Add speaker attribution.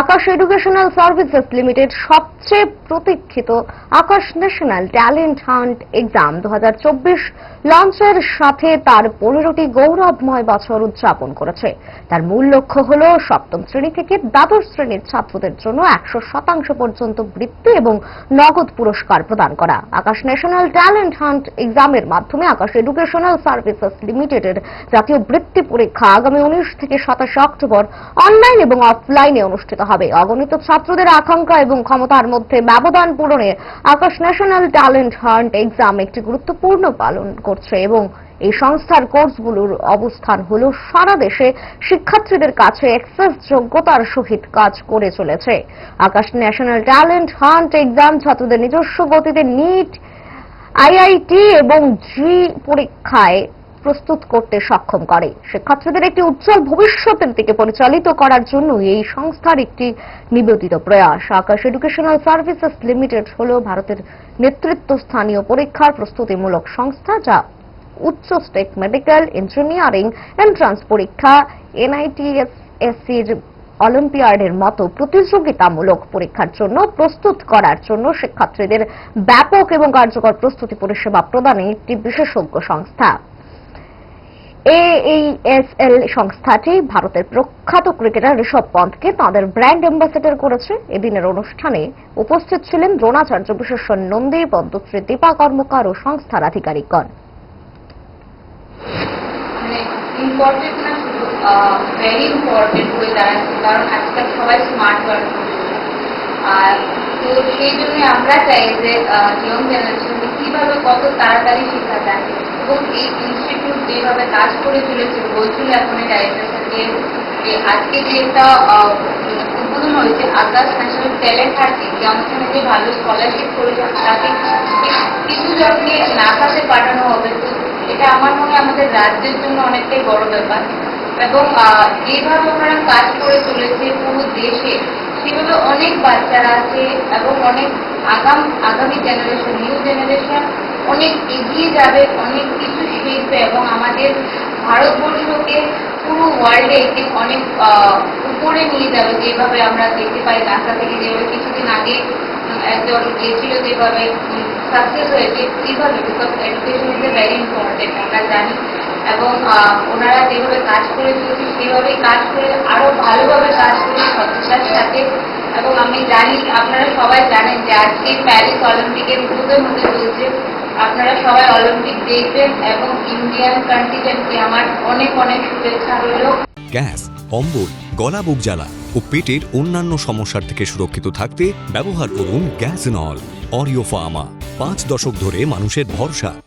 Speaker 1: আকাশ educational services limited সবচেয়ে প্রতীক্ষিত Aakash national talent hunt exam দু হাজার চব্বিশ লঞ্চের সাথে তার পনেরোটি গৌরবময় বছর উদযাপন করেছে। তার মূল লক্ষ্য হল সপ্তম শ্রেণি থেকে দ্বাদশ শ্রেণির ছাত্রদের জন্য একশো শতাংশ পর্যন্ত বৃত্তি এবং নগদ পুরস্কার প্রদান করা। আকাশ ন্যাশনাল ট্যালেন্ট হান্ট এক্সামের মাধ্যমে আকাশ এডুকেশনাল সার্ভিসেস লিমিটেডের জাতীয় বৃত্তি পরীক্ষা আগামী উনিশ থেকে সাতাশে অক্টোবর অনলাইন এবং অফলাইনে অনুষ্ঠিত হবে। অগণিত ছাত্রদের আকাঙ্ক্ষা এবং ক্ষমতার মধ্যে ব্যবধান পূরণে Aakash national talent hunt exam একটি গুরুত্বপূর্ণ পালন করছে এবং এই সংস্থার কোর্সগুলোর অবস্থান হল সারা দেশে শিক্ষার্থীদের কাছে অ্যাক্সেস যোগ্যতার সহিত কাজ করে চলেছে। Aakash national talent hunt exam ছাত্রদের নিজস্ব গতিতে নিট, আইআইটি এবং জি পরীক্ষায় প্রস্তুত করতে সক্ষম করে। শিক্ষার্থীদের একটি উজ্জ্বল ভবিষ্যতের দিকে পরিচালিত করার জন্য এই সংস্থার একটি নিবেদিত প্রয়াস। আকাশ এডুকেশনাল সার্ভিসেস লিমিটেড হল ভারতের নেতৃত্ব স্থানীয় পরীক্ষার প্রস্তুতিমূলক সংস্থা যা উচ্চ স্টেক মেডিকেল ইঞ্জিনিয়ারিং এন্ট্রান্স পরীক্ষা এনআইটিএসসির অলিম্পিয়াডের মতো প্রতিযোগিতামূলক পরীক্ষার জন্য প্রস্তুত করার জন্য শিক্ষার্থীদের ব্যাপক এবং কার্যকর প্রস্তুতি পরিষেবা প্রদানে একটি বিশেষজ্ঞ সংস্থা। এএইএসএল সংস্থাটি ভারতের প্রখ্যাত ক্রিকেটার ঋষভ পন্থকে তাঁদের ব্র্যান্ড অ্যাম্বাসেডর করেছে। এদিনের অনুষ্ঠানে উপস্থিত ছিলেন দ্রোণাচার্য বিশেষ নন্দী, পদ্মশ্রী দীপা কর্মকার ও সংস্থার আধিকারিকগণ।
Speaker 2: মানে আর তো সেই জন্য আমরা চাই যে ইয়ং জেনারেশনকে কীভাবে কত তাড়াতাড়ি শেখা যায় এবং এই ইনস্টিটিউট যেভাবে কাজ করে চলেছে, বলছিল এখন এই ডাইরেক্টরকে যে আজকে যে একটা উদ্বোধন হয়েছে Aakash national talent hunt exam ওখানে যে ভালো স্কলারশিপ করেছে তাকে কিছু জনকে নাসাতে পাঠানো হবে, তো এটা আমার মনে আমাদের রাজ্যের জন্য অনেকটাই বড় ব্যাপার। এবং যেভাবে ওনারা কাজ করে চলেছে, পুরো দেশে সেভাবে অনেক বাচ্চারা আছে এবং অনেক আগাম, আগামী জেনারেশন নিউ জেনারেশন অনেক এগিয়ে যাবে, অনেক কিছু শিখবে এবং আমাদের ভারতবর্ষকে পুরো ওয়ার্ল্ডে একটি অনেক উপরে নিয়ে যাবে যেভাবে আমরা দেখতে পাই নাসা থেকে যেভাবে কিছুদিন আগে একজন গিয়েছিল যেভাবে সাকসেস হয়েছে এইভাবে because education is a very important আমরা জানি। এবং ওনারা যেভাবে কাজ করে চলেছে সেভাবেই কাজ করে আরও ভালোভাবে কাজ আমি জানি, আপনারা সবাই জানেন যে আজকে প্যারিস অলিম্পিকের উদ্বোধন হতে চলছে। আপনারা সবাই অলিম্পিক দেখবেন এবং ইন্ডিয়ান কন্টিজেন্টকে আমার অনেক অনেক শুভেচ্ছা রইল।
Speaker 3: গ্যাস, অম্বল, গলা বুক জ্বালা ও পেটের অন্যান্য সমস্যার থেকে সুরক্ষিত থাকতে ব্যবহার করুন গ্যাস নল, অরিও ফার্মা। পাঁচ দশক ধরে মানুষের ভরসা।